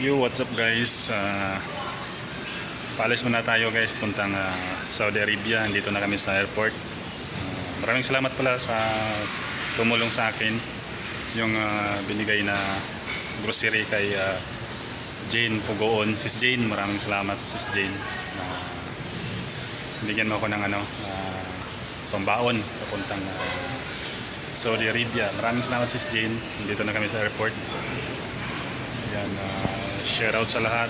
Yo, what's up guys? Uh, paalis muna tayo guys, puntang ah, Saudi Arabia. Dito na kami sa airport. Ah, maraming salamat pala sa tumulong sa akin. Yung binigay na grocery kay Jane Pugoon. Sis Jane, maraming salamat Sis Jane. Ah, bigyan mo ako ng ano, ah, pambaon papuntang ah, Saudi Arabia. Maraming salamat Sis Jane. Dito na kami sa airport. Yan, uh, share out sa lahat.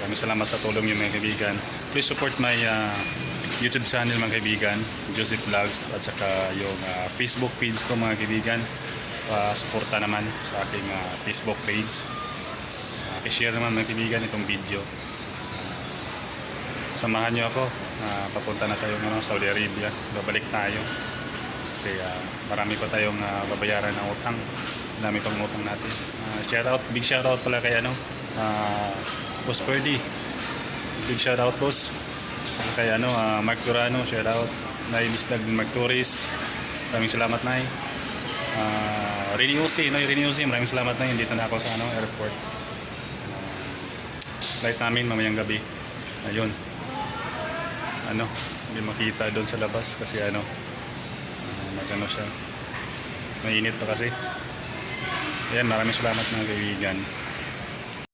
Maraming salamat sa tulong niyo mga kaibigan. Please support my uh, YouTube channel mga kaibigan, Joseph Vlogs at saka yung uh, Facebook page ko mga kaibigan. Uh, suporta naman sa aking uh, Facebook page. Uh, i-share naman mga kaibigan itong video. Samahan niyo ako. Uh, papunta na tayo ng Saudi Arabia. Babalik tayo. Kasi ah, marami pa tayong ah, babayaran ng utang. Dami pang utang natin. Ah, shout out, big shout out pala kay ano, ah, Boss Purdy. Big shout out boss. Kay ano, ah, Mark Durano, shout out. Nailis Dag Mark Torres. Maraming salamat na uh, Rini Uzi, no, Rini Uzi, maraming salamat na Dito na ako sa ano, airport. Ah, flight namin mamayang gabi. Ayun. Ano, hindi makita doon sa labas kasi ano, magano siya. Mainit pa kasi. Ayan maraming salamat mga kaibigan